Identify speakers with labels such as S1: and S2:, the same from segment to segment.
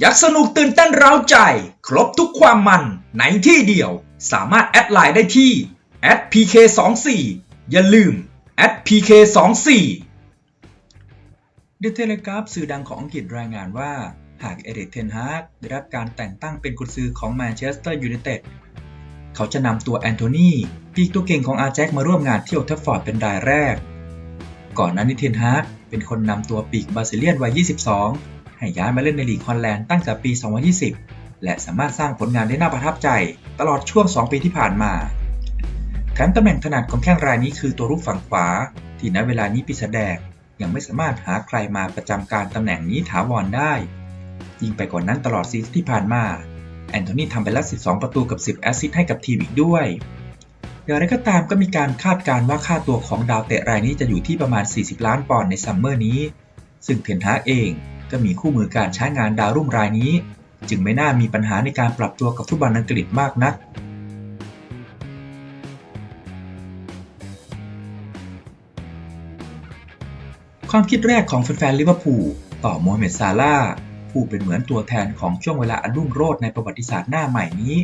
S1: อยากสนุกตื่นเต้นเร้าใจ ครบทุกความมันในที่เดียว สามารถแอดไลน์ได้ที่ @pk24 อย่าลืม @pk24 เดอะเทเลกราฟสื่อดังของอังกฤษรายงานว่า หากเอริกเทนฮากได้รับการแต่งตั้งเป็นกุญซือของแมนเชสเตอร์ยูไนเต็ดเขาจะนำตัวแอนโทนีปีกตัวเก่งของอาแจ็คมาร่วมงานที่โอทัฟฟอร์ดเป็นรายแรก ก่อนหน้านี้เทนฮากเป็นคนนำตัวปีกบาซิเลียนวัย 22 ให้ย้ายมาเล่นในลีกฮอลแลนด์ตั้งแต่ปี 2020 และสามารถสร้างผลงานได้น่าประทับใจ ตลอดช่วง 2 ปีที่ผ่านมาแถมตำแหน่งถนัดของแข้งรายนี้คือตัวรุกฝั่งขวา ที่ณเวลานี้ปีศาจแดงยังไม่สามารถหาใครมาประจำการตำแหน่งนี้ถาวรได้ ยิ่งไปกว่านั้นตลอดซีซั่นที่ผ่านมา แอนโทนีทำไปแล้ว 12 ประตูกับ 10 แอสซิสต์ให้กับทีมอีกด้วยอย่างไรก็ตามก็มีการคาดการณ์ว่าค่าตัวของดาวเตะรายนี้จะอยู่ที่ประมาณ 40 ล้านปอนด์ในซัมเมอร์นี้ ซึ่งเทนฮาเอง ก็มีคู่มือการใช้งานดาวรุ่งรายนี้ จึงไม่น่ามีปัญหาในการปรับตัวกับฟุตบอลอังกฤษมากนัก ความคิดแรกของแฟนๆลิเวอร์พูลต่อโมฮัมเหม็ดซาลาผู้เป็นเหมือนตัวแทนของช่วงเวลาอันรุ่งโรจน์ในประวัติศาสตร์หน้าใหม่นี้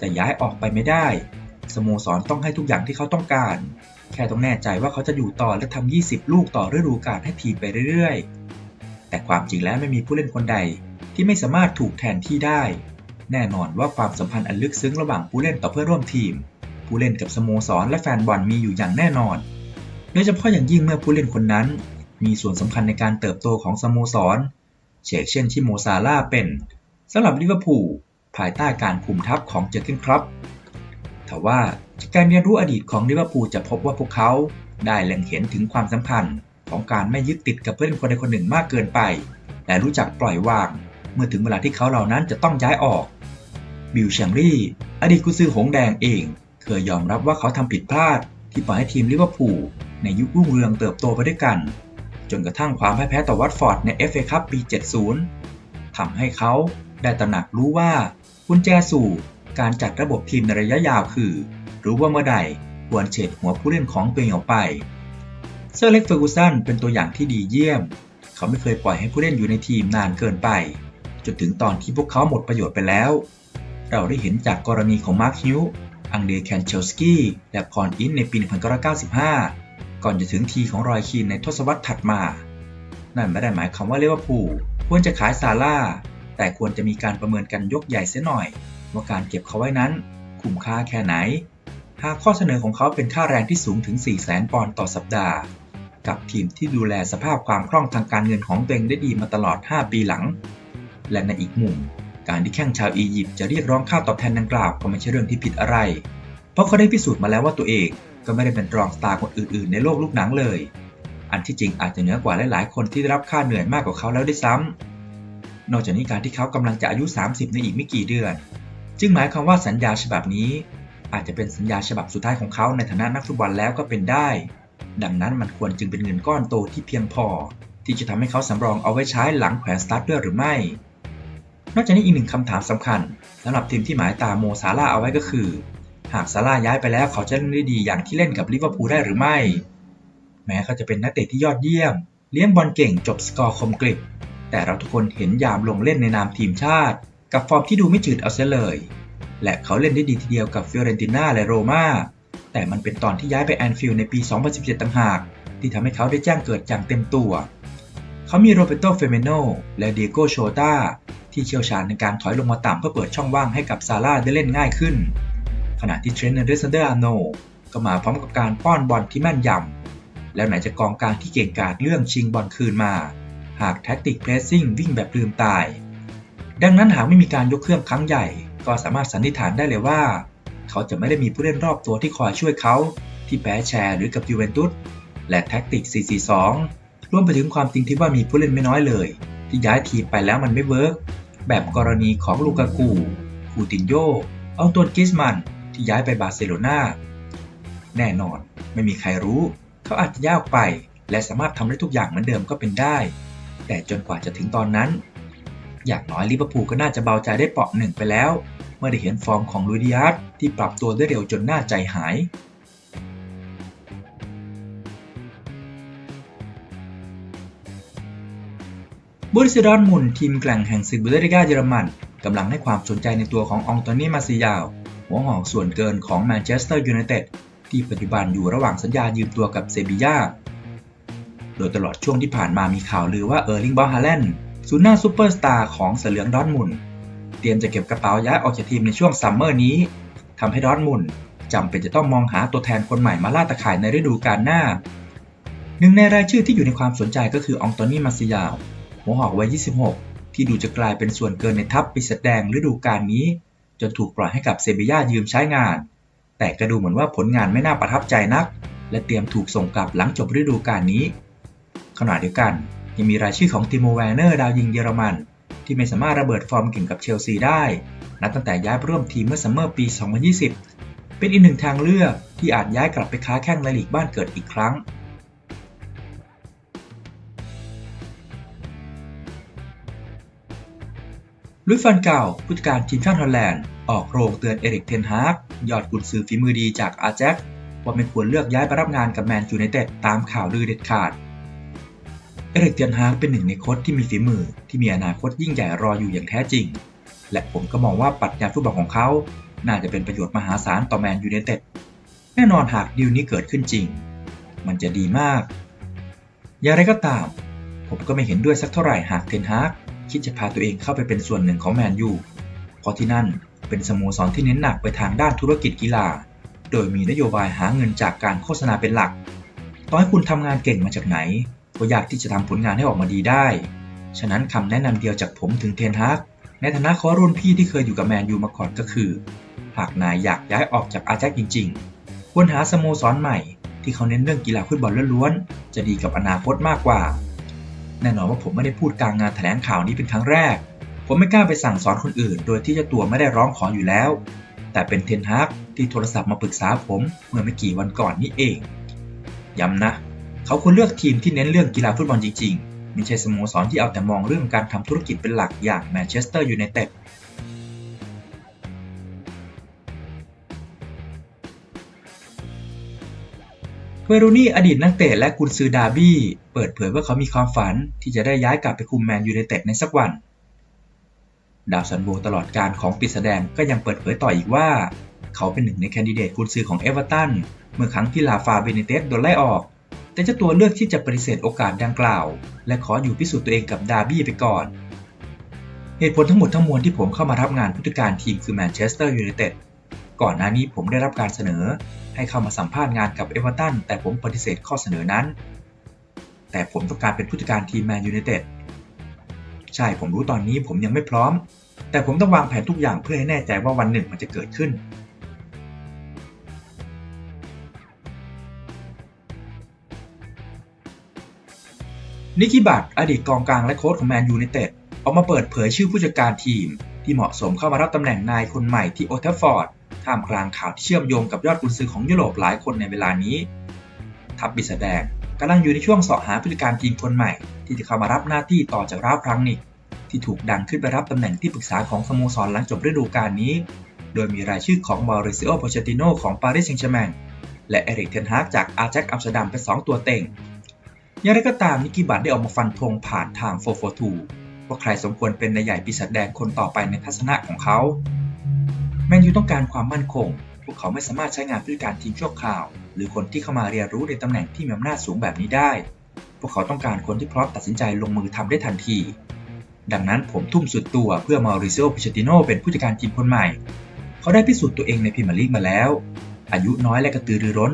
S1: จะย้ายออกไปไม่ได้ สโมสรต้องให้ทุกอย่างที่เขาต้องการ แค่ต้องแน่ใจว่าเขาจะอยู่ต่อและทำ 20 ลูกต่อฤดูกาลให้ทีมไปเรื่อยๆ แต่ความจริงแล้วไม่มีผู้เล่นคนใด ที่ไม่สามารถถูกแทนที่ได้ แน่นอนว่าความสัมพันธ์อันลึกซึ้งระหว่างผู้เล่นต่อเพื่อนร่วมทีม ผู้เล่นกับสโมสรและแฟนบอลมีอยู่อย่างแน่นอน โดยเฉพาะอย่างยิ่งเมื่อผู้เล่นคนนั้น มีส่วนสำคัญในการเติบโตของสโมสรเช่นเช่นที่โมซาร่าเป็นสำหรับลิเวอร์พูลภายใต้การคุมทัพของเจอร์เกนครอปทว่าจากการเรียนรู้อดีตของลิเวอร์พูลจะพบว่าพวกเขาได้เล็งเห็นถึงความสัมพันธ์ ของการไม่ยึดติดกับเพื่อนคนใดคนหนึ่งมากเกินไป และรู้จักปล่อยวาง เมื่อถึงเวลาที่เขาเหล่านั้นจะต้องย้ายออก บิลแชงรี่ อดีตกุซือหงแดงเองเคยยอมรับว่าเขาทำผิดพลาด ที่ปล่อยให้ทีมลิเวอร์พูลในยุครุ่งเรืองเติบโตไปด้วยกัน จนกระทั่งความพ่ายแพ้ต่อวัตฟอร์ดใน FA คัพปี 70 ทำให้เขาได้ตระหนักรู้ว่ากุญแจสู่การจัดระบบทีมในระยะยาวคือ รู้ว่าเมื่อใดควรเฉดหัวผู้เล่นของตัวเองออกไป เซอร์เล็กเฟอร์กูสันเป็นตัวอย่างที่ดีเยี่ยม เขาไม่เคยปล่อยให้ผู้เล่นอยู่ในทีมนานเกินไป จนถึงตอนที่พวกเขาหมดประโยชน์ไปแล้ว เราได้เห็นจากกรณีของมาร์คฮิวอังเดรแคนเชลสกี้และพรอินในปี 1995 ก่อนจะถึงทีของรอยคีนในทศวรรษถัดมา นั่นไม่ได้หมายความว่าเลเวอร์พูลควรจะขายซาร่าแต่ควรจะมีการประเมินกันยกใหญ่เสียหน่อย ว่าการเก็บเขาไว้นั้น คุ้มค่าแค่ไหน หากข้อเสนอของเขาเป็นค่าแรงที่สูงถึง 4 0 0 0 0 0 ปอนด์ต่อสัปดาห์ กับทีมที่ดูแลสภาพความคล่องทางการเงินของตัวเองได้ดีมาตลอด 5 ปีหลัง และในอีกมุม การที่แข้งชาวอียิปต์จะเรียกร้องค่าตอบแทนดังกล่าวก็ไม่ใช่เรื่องที่ผิดอะไร เพราะเขาได้พิสูจน์มาแล้วว่าตัวเองก็ไม่ได้เป็นรองสตาร์คนอื่นๆ ในโลกลูกหนังเลย อันที่จริงอาจจะเหนือกว่าหลายๆ คนที่ได้รับค่าเหนื่อยมากกว่าเขาแล้วด้วยซ้ำนอกจากนี้การที่เขากำลังจะอายุ 30 ในอีกไม่กี่เดือน จึงหมายความว่าสัญญาฉบับนี้ อาจจะเป็นสัญญาฉบับสุดท้ายของเขาในฐานะนักฟุตบอลแล้วก็เป็นได้ ดังนั้นมันควรจึงเป็นเงินก้อนโตที่เพียงพอ ที่จะทำให้เขาสำรองเอาไว้ใช้หลังแขวนสตาร์ทด้วยหรือไม่ นอกจากนี้อีกหนึ่งคำถามสำคัญสำหรับทีมที่หมายตาโมซาร่าเอาไว้ก็คือ หากซาร่าย้ายไปแล้วเขาจะเล่นได้ดีอย่างที่เล่นกับลิเวอร์พูลได้หรือไม่ แม้เขาจะเป็นนักเตะที่ยอดเยี่ยม เลี้ยงบอลเก่งจบสกอร์คมกริบแต่เราทุกคนเห็นยามลงเล่นในนามทีมชาติ กับฟอร์มที่ดูไม่จืดเอาเสียเลย และเขาเล่นได้ดีทีเดียวกับฟิเรนติน่าและโรม่า แต่มันเป็นตอนที่ย้ายไปแอนฟิลด์ในปี 2017 ต่างหาก ที่ทำให้เขาได้แจ้งเกิดอย่างเต็มตัว เขามีโรเบโตเฟเมโนและเดโกโชตาที่เชี่ยวชาญในการถอยลงมาต่ำเพื่อเปิดช่องว่างให้กับซาร่าได้เล่นง่ายขึ้น ขณะที่เทรนต์เดซันเดอร์อาโนก็มาพร้อมกับการป้อนบอลที่แม่นยำแล้วไหนจะกองกลางที่เก่งกาจเรื่องชิงบอลคืนมา หากแท็กติกเพรสซิ่งวิ่งแบบลืมตาย ดังนั้นหากไม่มีการยกเครื่องครั้งใหญ่ ก็สามารถสันนิษฐานได้เลยว่า เขาจะไม่ได้มีผู้เล่นรอบตัวที่คอยช่วยเขา ที่แพ้แชร์หรือกับยูเวนตุสและแท็กติก 442 รวมไปถึงความจริงที่ว่ามีผู้เล่นไม่น้อยเลย ที่ย้ายทีมไปแล้วมันไม่เวิร์กแบบกรณีของลูกากูคูตินโยเอาตัวกิสมันที่ย้ายไปบาร์เซโลนาแน่นอน ไม่มีใครรู้ เขาอาจจะย้ายออกไป และสามารถทำได้ทุกอย่างเหมือนเดิมก็เป็นได้ แต่จนกว่าจะถึงตอนนั้น อย่างน้อยลิเวอร์พูลก็น่าจะเบาใจได้เปาะหนึ่งไปแล้ว เมื่อได้เห็นฟอร์มของลูดิอาร์ตที่ปรับตัวได้เร็วจนน่าใจหายนบริสดอนมุนทีมแกร่งแห่งศึกบุเดสลิกาเยอรมันกำลังให้ความสนใจในตัวขององโตนี่มาซิยาว หัวหอกส่วนเกินของแมนเชสเตอร์ยูไนเต็ดที่ปัจจุบันอยู่ระหว่างสัญญายืมตัวกับเซบีย่าโดยตลอดช่วงที่ผ่านมามีข่าวลือว่าเออร์ลิงบอลฮาแลนด์ศูนย์หน้าซูเปอร์สตาร์ของเสือเหลืองดอร์ทมุน เตรียมจะเก็บกระเป๋าย้ายออกจากทีมในช่วงซัมเมอร์นี้ทำให้ดอร์ทมุนจำเป็นจะต้องมองหาตัวแทนคนใหม่มาล่าตะข่ายในฤดูกาลหน้า หนึ่งในรายชื่อที่อยู่ในความสนใจก็คือองโตนี่มาซิยาวหัวหอกวัย 26 ที่ดูจะกลายเป็นส่วนเกินในทัพปีศแดงฤดูกาลนี้ จนถูกปล่อยให้กับเซบียายืมใช้งาน แต่ก็ดูเหมือนว่าผลงานไม่น่าประทับใจนัก และเตรียมถูกส่งกลับหลังจบฤดูกาลนี้ขณะเดียวกันยังมีรายชื่อของติโมแวร์เนอร์ดาวยิงเยอรมัน ที่ไม่สามารถระเบิดฟอร์มเก่งกับเชลซีได้ นับตั้งแต่ย้ายร่วมทีมเมื่อซัมเมอร์ปี 2020 เป็นอีกหนึ่งทางเลือกที่อาจย้ายกลับไปค้าแข้งในลีกบ้านเกิดอีกครั้ง ลุยฟันเก่าผู้จัดการทีมชาติฮอลแลนด์ ออกโรงเตือนเอริกเทนฮากยอดกุนซือฝีมือดีจากอาแจ็คว่าไม่ควรเลือกย้ายไปรับงานกับแมนยูไนเต็ดตามข่าวลือเด็ดขาด เอริกเทนฮากเป็นหนึ่งในโค้ชที่มีฝีมือที่มีอนาคตยิ่งใหญ่รออยู่อย่างแท้จริง และผมก็มองว่าปรัชญาฟุตบอลของเขา น่าจะเป็นประโยชน์มหาศาลต่อแมนยูไนเต็ดแน่นอนหากดีลนี้เกิดขึ้นจริง มันจะดีมาก อย่างไรก็ตาม ผมก็ไม่เห็นด้วยสักเท่าไหร่หากเทนฮากคิดจะพาตัวเองเข้าไปเป็นส่วนหนึ่งของแมนยูเพราะที่นั่นเป็นสโมสรที่เน้นหนักไปทางด้านธุรกิจกีฬา โดยมีนโยบายหาเงินจากการโฆษณาเป็นหลัก ต่อให้คุณทำงานเก่งมาจากไหน ก็ยากที่จะทำผลงานให้ออกมาดีได้ ฉะนั้นคำแนะนำเดียวจากผมถึงเทนฮากในฐานะคอรุ่นพี่ที่เคยอยู่กับแมนยูมาก่อนก็คือ หากนายอยากย้ายออกจากอาแจ็คจริง ๆ ควรหาสโมสรใหม่ ที่เขาเน้นเรื่องกีฬาฟุตบอลล้วนๆ จะดีกับอนาคตมากกว่า แน่นอนว่าผมไม่ได้พูดกลางงานแถลงข่าวนี้เป็นครั้งแรก ผมไม่กล้าไปสั่งสอนคนอื่น โดยที่เจ้าตัวไม่ได้ร้องขออยู่แล้ว แต่เป็นเทนฮากที่โทรศัพท์มาปรึกษาผมเมื่อไม่กี่วันก่อนนี่เอง ย้ำนะ เขาควรเลือกทีมที่เน้นเรื่องกีฬาฟุตบอลจริงๆ ไม่ใช่สโมสรที่เอาแต่มองเรื่องการทำธุรกิจเป็นหลักอย่างแมนเชสเตอร์ยูไนเต็ดเวโรนี่อดีตนักเตะและกุนซือดาร์บี้ เปิดเผยว่าเขามีความฝันที่จะได้ย้ายกลับไปคุมแมนยูไนเต็ดในสักวัน ดาวซันโบตลอดการของปิดแสดงก็ยังเปิดเผยต่ออีกว่า เขาเป็นหนึ่งในแคนดิเดตกุนซือของเอเวอร์ตันเมื่อครั้งที่ลาฟาเบเนเตสโดนไล่ออก แต่เจ้าตัวเลือกที่จะปฏิเสธโอกาสดังกล่าว และขออยู่พิสูจน์ตัวเองกับดาร์บี้ไปก่อน เหตุผลทั้งหมดทั้งมวลที่ผมเข้ามารับงานผู้จัดการทีมคือแมนเชสเตอร์ยูไนเต็ดก่อนหน้านี้ผมได้รับการเสนอ ให้เข้ามาสัมภาษณ์งานกับเอเวอร์ตันแต่ผมปฏิเสธข้อเสนอนั้น แต่ผมต้องการเป็นผู้จัดการทีมแมนยูไนเต็ดใช่ผมรู้ตอนนี้ผมยังไม่พร้อม แต่ผมต้องวางแผนทุกอย่างเพื่อให้แน่ใจว่าวันหนึ่งมันจะเกิดขึ้น นิกิบัตอดีตกองกลางและโค้ชของแมนยูไนเต็ดออกมาเปิดเผยชื่อผู้จัดการทีม ที่เหมาะสมเข้ามารับตำแหน่งนายคนใหม่ที่โอเทฟฟอร์ดท่ามกลางข่าวที่เชื่อมโยงกับยอดกุนซือของยุโรปหลายคนในเวลานี้ ทัพบิสแดงกำลังอยู่ในช่วงสาะหาผู้จัดการทีมคนใหม่ ที่จะเข้ามารับหน้าที่ต่อจากราฟพรังนิกที่ถูกดันขึ้นไปรับตำแหน่งที่ปรึกษาของสโมสรหลังจบฤดูกาลนี้ โดยมีรายชื่อของมาริซิโอโปเชติโนของปารีสแซงต์แชร์แมงและเอริกเทนฮากจากอาแจ็คอัมสเตอร์ดัมเป็นสองตัวเต็ง อย่างไรก็ตามนิกิบัตได้ออกมาฟันธงผ่านทาง 442 ว่าใครสมควรเป็นนายใหญ่ปีศาจแดงคนต่อไปในทัศนะของเขา แมนยูต้องการความมั่นคง พวกเขาไม่สามารถใช้งานผู้จัดการทีมชั่วคราว หรือคนที่เข้ามาเรียนรู้ในตำแหน่งที่มีอำนาจสูงแบบนี้ได้ พวกเขาต้องการคนที่พร้อมตัดสินใจลงมือทำได้ทันที ดังนั้นผมทุ่มสุดตัวเพื่อมาริซิโอ p ิเชติโนเป็นผู้จัดการทีมคนใหม่ เขาได้พิสูจน์ตัวเองในพรีเมียร์ลีกมาแล้ว อายุน้อยและกระตือรือร้น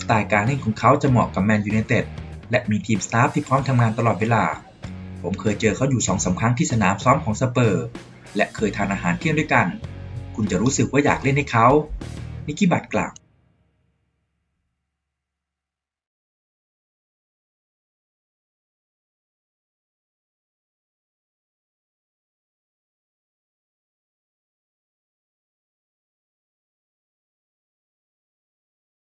S1: สไตล์การเล่นของเขาจะเหมาะกับแมนยูไนเต็ด และมีทีมสตาฟที่พร้อมทำงานตลอดเวลา ผมเคยเจอเขาอยู่สองสาครั้งที่สนามซ้อมของสเปอร์ และเคยทานอาหารเที่ยงด้วยกัน คุณจะรู้สึกว่าอยากเล่นให้เขา นิกิบัตกล่าว